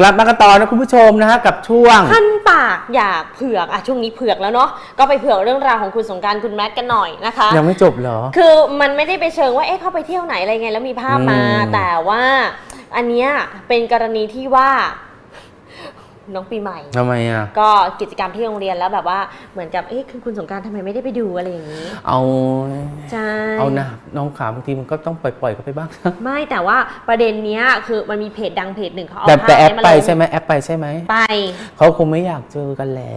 กลับมากันต่อนะคุณผู้ชมนะฮะกับช่วง ขั้นปากอยากเผือกอะช่วงนี้เผือกแล้วเนาะก็ไปเผือกเรื่องราวของคุณสงกรารคุณแมทกันหน่อยนะคะ ยังไม่จบเหรอ คือมันไม่ได้ไปเชิงว่าเอ๊ะเข้าไปเที่ยวไหนอะไรไงแล้วมีภาพมา อืมแต่ว่าอันเนี้ยเป็นกรณีที่ว่า น้องปีใหม่ ทำไมอะ ก็กิจกรรมที่โรงเรียนแล้วแบบว่าเหมือนกับเอ๊ะคือคุณสงกรารทำไมไม่ได้ไปดูอะไรอย่างนี้ เอา ใช่ เอานะน้องขาบางทีมันก็ต้องปล่อยๆเขาไปบ้างไม่แต่ว่าประเด็นเนี้ยคือมันมีเพจดังเพจหนึ่งเขาเอาแต่ภาพแต่แอปนี้มาไปลงใช่ไหมแอปไปใช่ไหมไป เขาคงไม่อยากเจอกันแหละ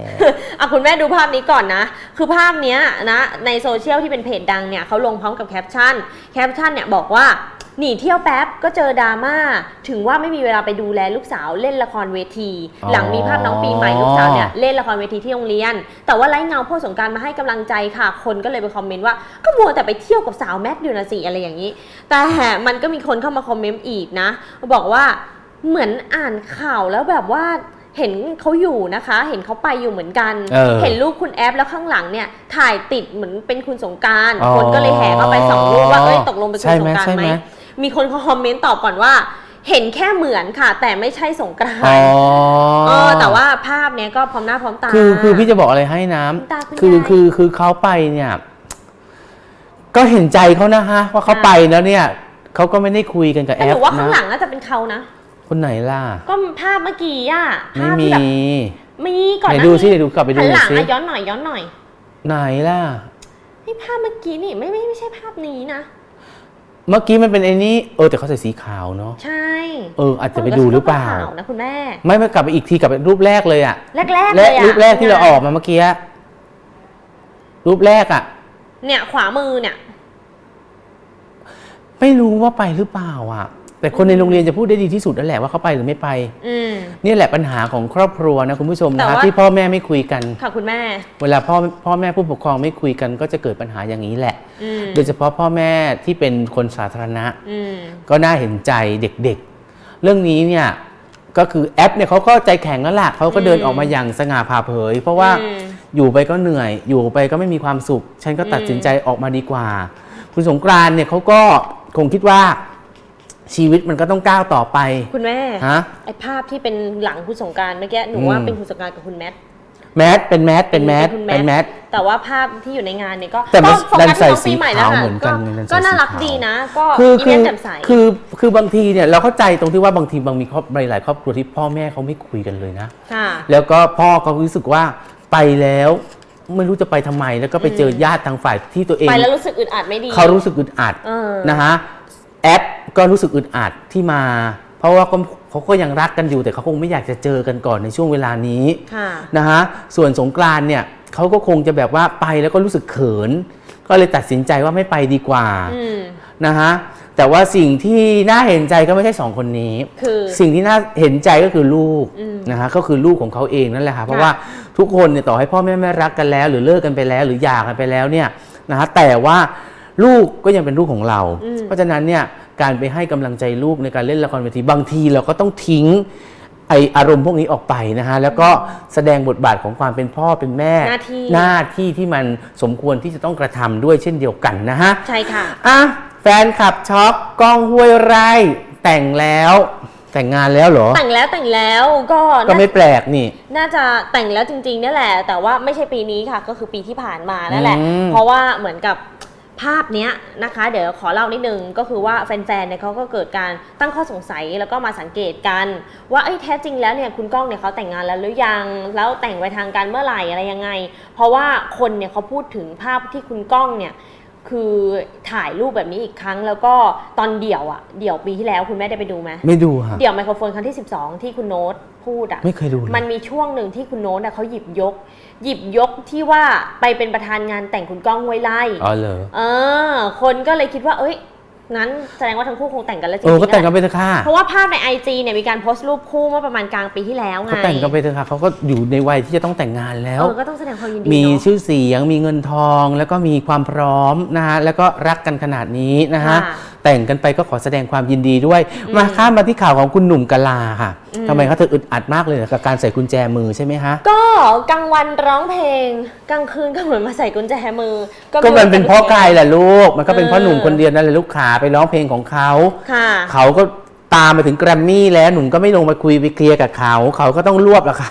อะคุณแม่ดูภาพนี้ก่อนนะ คือภาพเนี้ยนะในโซเชียลที่เป็นเพจดังเนี่ยเขาลงพร้อมกับแคปชั่น แคปชั่นเนี่ยบอกว่า หนีเที่ยวแป๊บก็เจอดราม่าถึงว่าไม่มีเวลาไปดูแลลูกสาวเล่นละครเวที อ๋อ หลังมีภาพน้องปีใหม่ลูกสาวเนี่ยเล่นละครเวทีที่โรงเรียน แต่ว่าไร้เงาพ่อสงกรารมาให้กำลังใจค่ะ คนก็เลยไปคอมเมนต์ว่าก็มัวแต่ไปเที่ยวกับสาวแมทอยู่นะสิอะไรอย่างนี้ แต่มันก็มีคนเข้ามาคอมเมนต์อีกนะ บอกว่าเหมือนอ่านข่าวแล้วแบบว่าเห็นเขาอยู่นะคะ เห็นเขาไปอยู่เหมือนกันเออเห็นรูปคุณแอฟแล้วข้างหลังเนี่ยถ่ายติดเหมือนเป็นคุณสงกราร อ๋อคนก็เลยแห่เข้าไปส่องรูปว่าเอ้ยตกลงเป็นคุใช่ณสไหมงกรารใช่ไหไหมม มีคนเขาคอมเมนต์ตอบก่อนว่า เห็นแค่เหมือนค่ะ แต่ไม่ใช่สงกรานอ๋อต์เออแต่ว่าภาพเนี้ยก็พร้อมหน้าพร้อมตา คือคือพี่จะบอกอะไรให้น้คุณตาคุณำคือยายคือคือเขาไปเนี่ย ก็เห็นใจเขานะฮะว่าเขาไปแล้วเนี่ยเขาก็ไม่ได้คุยกันกับแต่แอหปนูว่าข้างหลันะงน่าจะเป็นเขานะ คนไหนล่ะ ก็ก็ภาพเมื่อกี้อะไม่ภาพมี ที่แบบมีก่อนไหนหน้าดูนี้ซิเดี๋ยวดูกลับไปดูหันหลังซิอะย้อนหน่อยย้อนหน่อยไหนล่ะ นี่ภาพเมื่อกี้นี่ไม่ไม่ไม่ใช่ภาพนี้นะ เมื่อกี้มันเป็นไอ้นี่เออแต่เขาใส่สีขาวเนาะใช่เอออาจจะไปดูหรือเปล่าขาวนะคุณแม่ ไม่ไม่กลับไปอีกทีกลับไปรูปแรกเลยอะแรกๆและเลยอะรูปแรกที่เราออกมาเมื่อกี้อะรูปแรกอะเนี่ยขวามือเนี่ย ไม่รู้ว่าไปหรือเปล่าอะ แต่คนในโรงเรียนจะพูดได้ดีที่สุดนั่นแหละว่าเขาไปหรือไม่ไป อืมนี่แหละปัญหาของครอบครัวนะคุณผู้ชมแต่นะว่า ที่พ่อแม่ไม่คุยกัน ค่ะคุณแม่ เวลาพ่อพ่อแม่ผู้ปกครองไม่คุยกันก็จะเกิดปัญหาอย่างนี้แหละ อืม โดยเฉพาะพ่อแม่ที่เป็นคนสาธารณะ อืม ก็น่าเห็นใจเด็กๆ เรื่องนี้เนี่ยก็คือแอปเนี่ยเขาก็ใจแข็งแล้วล่ะเขาก็เดินอืมออกมาอย่างสง่าผ่าเผย เพราะว่าอืมอยู่ไปก็เหนื่อย อยู่ไปก็ไม่มีความสุข ฉันก็ตัดสินใจออกมาดีกว่า คุณสงกรานต์เนี่ยเขาก็คงคิดว่า ชีวิตมันก็ต้องก้าวต่อไป คุณแม่ฮะ ไอภาพที่เป็นหลังคุณสงกรารเมื่อกี้หนูว่าอืม เป็นคุณสงกรารกับคุณแมท แมสเป็นแมสเป็นแมสคุณเป็นแมส แต่ว่าภาพที่อยู่ในงานเนี่ยก็แต่มันก็โฟดักันสใส่ที่น้องปีใหม่แล้วสีขาวค่ะเหมือนกันก็ไงดันใส่ก็น่ารักสีขาว ดีนะ ก็คืออีคืเวนอต์แจ่มใส คือคือบางทีเนี่ยเราเข้าใจตรงที่ว่าบางทีบางมีครอบหลายๆครอบครัวที่พ่อแม่เขาไม่คุยกันเลยนะ ค่ะ แล้วก็พ่อเขารู้สึกว่าไปแล้วไม่รู้จะไปทำไมแล้วก็ไปเจอญาติทางฝ่ายที่ตัวเอง ไปแล้วรู้สึกอึดอัดไม่ดี เขารู้สึกอึดอัดเออ นะฮะ แอปก็รู้สึกอึดอัดที่มา เพราะว่าก็เขาก็ยังรักกันอยู่แต่เขาคงไม่อยากจะเจอกันก่อนในช่วงเวลานี้ค่ะ นะฮะส่วนสงกรานต์เนี่ยเขาก็คงจะแบบว่าไปแล้วก็รู้สึกเขิน ก็เลยตัดสินใจว่าไม่ไปดีกว่าอืม นะฮะแต่ว่าสิ่งที่น่าเห็นใจก็ไม่ใช่สองคนนี้ คือ สิ่งที่น่าเห็นใจก็คือลูกอืมนะฮะก็คือลูกของเขาเองนั่นแหละค่ะเพราะว่าทุกคนเนี่ยต่อให้พ่อแม่ไม่รักกันแล้ว หรือเลิกกันไปแล้ว หรือหย่ากันไปแล้วเนี่ยนะฮะแต่ว่า ลูกก็ยังเป็นลูกของเราอืมเพราะฉะนั้นเนี่ยการไปให้กำลังใจลูกในการเล่นละครเวทีบางทีเราก็ต้องทิ้งไออารมณ์พวกนี้ออกไปนะฮะแล้วก็แสดงบทบาทของความเป็นพ่อเป็นแม่ หน้าที่หน้าที่ที่มันสมควรที่จะต้องกระทำด้วยเช่นเดียวกันนะฮะใช่ค่ะอะแฟนขับช็อกกล้องห้วยไร่แต่งแล้วแต่งงานแล้วเหรอ แต่งแล้วแต่งแล้วก็ก็น่าไม่แปลกนี่ น่าจะแต่งแล้วจริงๆนี่แหละ แต่ว่าไม่ใช่ปีนี้ค่ะ ก็คือปีที่ผ่านมานั่นแหละอืมเพราะว่าเหมือนกับ ภาพเนี้ยนะคะ เดี๋ยวขอเล่านิดนึงก็คือว่าแฟนๆเนี่ยเขาก็เกิดการตั้งข้อสงสัยแล้วก็มาสังเกตกัน ว่าเอ้ยแท้จริงแล้วเนี่ยคุณก้องเนี่ยเขาแต่งงานแล้วหรือยัง แล้วแต่งไปทางการเมื่อไหร่อะไรยังไง เพราะว่าคนเนี่ยเขาพูดถึงภาพที่คุณก้องเนี่ย คือถ่ายรูปแบบนี้อีกครั้ง แล้วก็ตอนเดี่ยวอะเดี่ยวปีที่แล้วคุณแม่ได้ไปดูไหมไม่ดูฮะ เดี่ยวไมโครโฟนครั้งที่ 12 ที่คุณโน้ตพูดอะไม่เคยดูเลย มันมีช่วงหนึ่งที่คุณโน้ตอะเขาหยิบยก หยิบยกที่ว่าไปเป็นประธานงานแต่งคุณก้องห้วยไล่อ๋อเหรอ เออคนก็เลยคิดว่า เอ้ย งั้นแสดงว่าทั้งคู่คงแต่งกันแล้วจริเองอก็ๆแต่งกัแหนละไปเถอะค่ะเพราะว่าภาพในไอจีเนี่ยมีการโพสต์รูปคู่เมื่อประมาณกลางปีที่แล้วไงเขาแต่งกันไปเถอะค่ะเขาก็อยู่ในวัยที่จะต้องแต่งงานแล้ว เออก็ต้องแสดงความยินดีมีเนาะชื่อเสียงมีเงินทองแล้วก็มีความพร้อมนะฮะแล้วก็รักกันขนาดนี้นะฮะ ค่ะ แต่งกันไปก็ขอแสดงความยินดีด้วย มาข้ามมาที่ข่าวของคุณหนุ่มกะลาค่ะอืมทำไมเขาถึงอึดอัดมากเลยกับการใส่กุญแจมือใช่ไหมฮะก็กลางวันร้องเพลงกลางคืนก็เหมือนมาใส่กุญแจมือ ก็ไรู้มันเป็นเพ่อกายแหละลูก มันก็เป็นเออเพ่อหนุ่มคนเดียวนั่นแหละลูกขาไปร้องเพลงของเขาค่ะเขาก็ ตามมาถึงแกรมมี่แล้วหนุ่มก็ไม่ลงมาคุยไปเคลียร์กับเขา เขาก็ต้องรวบละค่ะ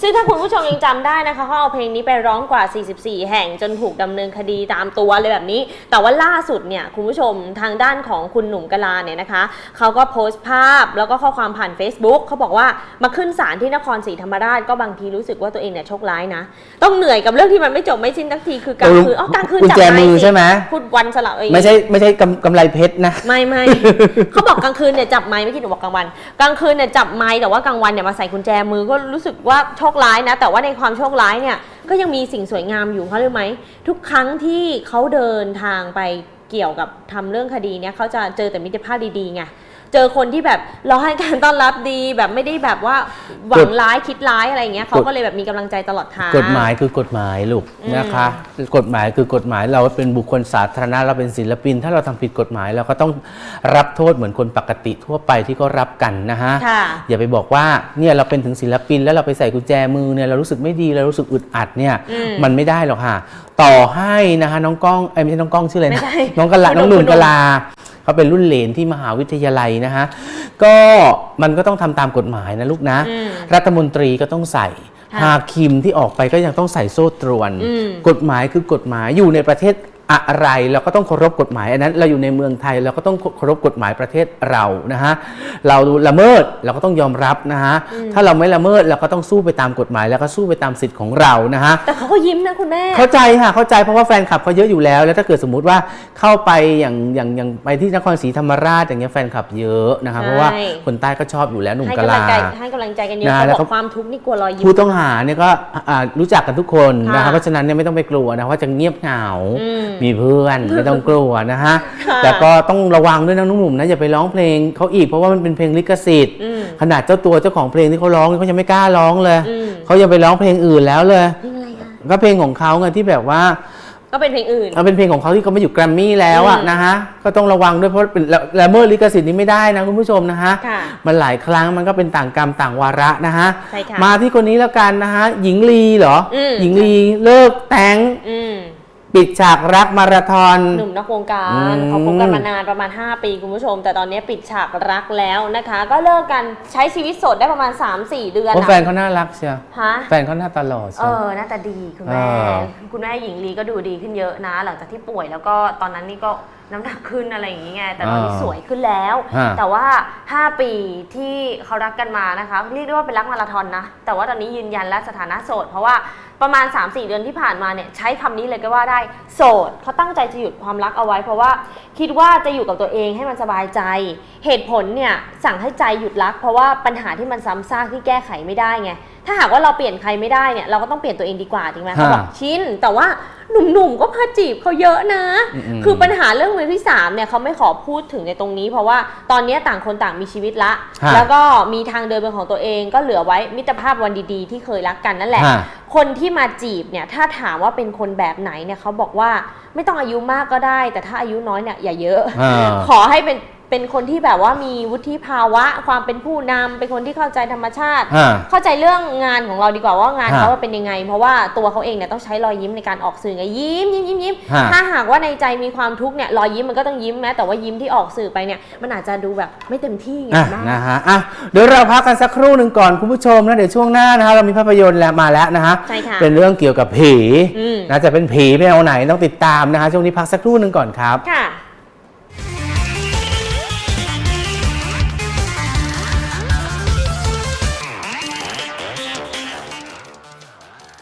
ซึ่งถ้าคุณผู้ชมยังจำได้นะคะเขาเอาเพลงนี้ไปร้องกว่า 44 แห่งจนถูกดำเนินคดีตามตัวเลยแบบนี้ แต่ว่าล่าสุดเนี่ยคุณผู้ชมทางด้านของคุณหนุ่มกะลาเนี่ยนะคะเขาก็โพสต์ภาพแล้วก็ข้อความผ่าน Facebook เขาบอกว่ามาขึ้นศาลที่นครศรีธรรมราชก็บางทีรู้สึกว่าตัวเองเนี่ยโชคร้ายนะ ต้องเหนื่อยกับเรื่องที่มันไม่จบไม่สิ้นสักทีคือกลางคืนอ๋อกลางคืนกุญจับแจไม้มือสิใช่ไหม พูดวันสลับเอง ไม่ใช่ไม่ใช่กำกำไรเพชรนะ ไม่ไม่ เขาบอกกลางคืนเนี่ยจับไม้ไม่คิดหนูบอกกลางวัน กลางคืนเนี่ยจับไม้แต่ว่ากลางวันเนี่ยมาใส่กุญแจมือก็รู้สึกว่าโชคร้ายนะ แต่ว่าในความโชคร้ายเนี่ยก็ยังมีสิ่งสวยงามอยู่เขารู้ไหมทุกครั้งที่เขาเดินทางไปเกี่ยวกับทำเรื่องคดีเนี่ยเขาจะเจอแต่มิตรภาพดีๆไง เจอคนที่แบบรอให้การต้อนรับดีแบบไม่ได้แบบว่าหวังร้ายคิดร้ายอะไรอย่างเงี้ยเขาก็เลยแบบมีกำลังใจตลอดทาง กฎหมายคือกฎหมายลูกอืมนะคะ กฎหมายคือกฎหมายเราเป็นบุคคลสาธารณะเราเป็นศิลปิน ถ้าเราทำผิดกฎหมายเราก็ต้องรับโทษเหมือนคนปกติทั่วไปที่ก็รับกันนะฮะค่ะ อย่าไปบอกว่าเนี่ยเราเป็นถึงศิลปินแล้วเราไปใส่กุญแจมือเนี่ยเรารู้สึกไม่ดีเรารู้สึกอึดอัดเนี่ยอืมมันไม่ได้หรอกค่ะต่อให้นะคะน้องก้องเอ้ยไม่ใช่น้องก้องชื่ออะไรไม่นะใช่น้องกะละคุณหนุ่มน้องหนุ่มคุณหนุ่ม กะลาเขาเป็นรุ่นเหลนที่มหาวิทยาลัยนะฮะก็มันก็ต้องทำตามกฎหมายนะลูกนะ อืม รัฐมนตรีก็ต้องใส่ ค่ะฮาคิมที่ออกไปก็ยังต้องใส่โซ่ตรวน อืม กฎหมายคือกฎหมายอยู่ในประเทศ อะไรเราก็ต้องเคารพกฎหมายอันนั้น เราอยู่ในเมืองไทยเราก็ต้องเคารพกฎหมายประเทศเรานะฮะเราละเมิดเราก็ต้องยอมรับนะฮะถ้าเราไม่ละเมิดเราก็ต้องสู้ไปตามกฎหมาย แล้วก็สู้ไปตามสิทธิ์ของเรานะฮะแต่เขาก็ยิ้มนะคุณแม่เข้าใจค่ะเข้าใจเพราะว่าแฟนคลับเขาเยอะอยู่แล้ว แล้วถ้าเกิดสมมุติว่าเข้าไปอย่างอย่างอย่างไปที่นครศรีธรรมราชอย่างเงี้ยแฟนคลับเยอะนะคะเพราะว่าใช่คนใต้ก็ชอบอยู่แล้วหนุ่มให้กะกำลัลางใจให้กำลังใจกันเยอะนะเขาแล้วบก็อกความทุกข์นี่กลัวรอยยิ้มผู้ต้องหาเนี่ยก็อ่ารู้จักกันทุกคนนะค่ะคะเพราะฉะนั้นเนี่ยไม่ต้องไปกลัวนะว่าจะเงียบเหงาอืมมีเพื่อนไม่ต้องกลัวนะฮะค่ะแต่ก็ต้องระวังด้วยนะน้องหนุ่มนะอย่าไปร้องเพลงเขาอีกเพราะว่ามันเป็นเพลงลิขสิทธิ์อืมขนาดเจ้าตัวเจ้าของเพลงที่เขาร้องเขายังไม่กล้าร้องเลยอืมเขายังไปร้องเพลงอื่นแล้วเลยเพลงอะไรคะก็เพลงของเขาไงที่แบบว่าก็เป็นเพลงอื่นเอาเป็นเพลงของเขาที่เขามาอยู่แกรมมี่แล้วอะอืมนะฮะ ก็ต้องระวังด้วยเพราะเป็นละละเมิดลิขสิทธิ์นี้ไม่ได้นะคุณผู้ชมนะฮะค่ะมันหลายครั้งมันก็เป็นต่างกรรมต่างวาระนะฮะใช่ค่ะมาที่คนนี้แล้วกันนะฮะ หญิงลีเหรออืมหญิงลีเลิกแต่งอืม ปิดฉากรักมาราธอน หนุ่มนอกวงกาอืรมเขาคบกันมานานประมาณ 5 ปีคุณผู้ชม แต่ตอนนี้ปิดฉากรักแล้วนะคะ ก็เลิกกันใช้ชีวิตโสดได้ประมาณ 3-4 เดือนเพราะอะแฟนเขาน่ารักเชียวฮะแฟนเขาหน้าตาหล่อเอเชียวอหน่าตาดีคุณแม่ เออ คุณแม่หญิงลีก็ดูดีขึ้นเยอะนะ หลังจากที่ป่วยแล้วก็ตอนนั้นนี่ก็น้ำหนักขึ้นอะไรอย่างงี้ไงแต่ตอนนี้สวยขึ้นแล้ว ฮะ แต่ว่า 5 ปีที่เขารักกันมานะคะ เรียกได้ว่าเป็นรักมาราธอนนะ แต่ว่าตอนนี้ยืนยันและสถานะโสด เพราะว่าประมาณ 3-4 เดือนที่ผ่านมาเนี่ยใช้คำนี้เลยก็ว่าได้โสดเขาตั้งใจจะหยุดความรักเอาไว้ เพราะว่าคิดว่าจะอยู่กับตัวเองให้มันสบายใจ เหตุผลเนี่ยสั่งให้ใจหยุดรัก เพราะว่าปัญหาที่มันซ้ำซากที่แก้ไขไม่ได้ไงถ้าหากว่าเราเปลี่ยนใครไม่ได้เนี่ยเราก็ต้องเปลี่ยนตัวเองดีกว่าจริงไหมเขาบอกฮะ ชินแต่ว่า หนุ่มๆก็พาจีบเขาเยอะนะอืมๆคือปัญหาเรื่องมือที่สามเนี่ยเขาไม่ขอพูดถึงในตรงนี้ เพราะว่าตอนนี้ต่างคนต่างมีชีวิตละฮะแล้วก็มีทางเดินเป็นของตัวเองก็เหลือไว้มิตรภาพวันดีๆ ที่เคยรักกันนั่นแหละฮะคนที่มาจีบเนี่ยถ้าถามว่าเป็นคนแบบไหนเนี่ยเขาบอกว่าไม่ต้องอายุมากก็ได้ แต่ถ้าอายุน้อยเนี่ยอย่าเยอะอ่าขอให้เป็น เป็นคนที่แบบว่ามีวุฒิภาวะ ความเป็นผู้นำเป็นคนที่เข้าใจธรรมชาติฮะเข้าใจเรื่องงานของเราดีกว่าว่างานฮะเขาว่าเป็นยังไง เพราะว่าตัวเขาเองเนี่ยต้องใช้รอยยิ้มในการออกสื่อไงยิ้มยิ้มยิ้มยิ้มฮะถ้าหากว่าในใจมีความทุกข์เนี่ยรอยยิ้มมันก็ต้องยิ้มแม้แต่ว่ายิ้มที่ออกสื่อไปเนี่ยมันอาจจะดูแบบไม่เต็มที่ไงอะนะนะฮะอะเดี๋ยวเราพักกันสักครู่หนึ่งก่อนคุณผู้ชมนะเดี๋ยวช่วงหน้านะฮะเรามีภาพยนตร์แล้วมาแล้วนะฮะใช่ค่ะ เป็นเรื่องเกี่ยวกับผีอืม นะจะเป็นผีแนวไหนต้องติดตามนะคะช่วงนี้พักสักครู่หนึ่งก่อนครับ ค่ะ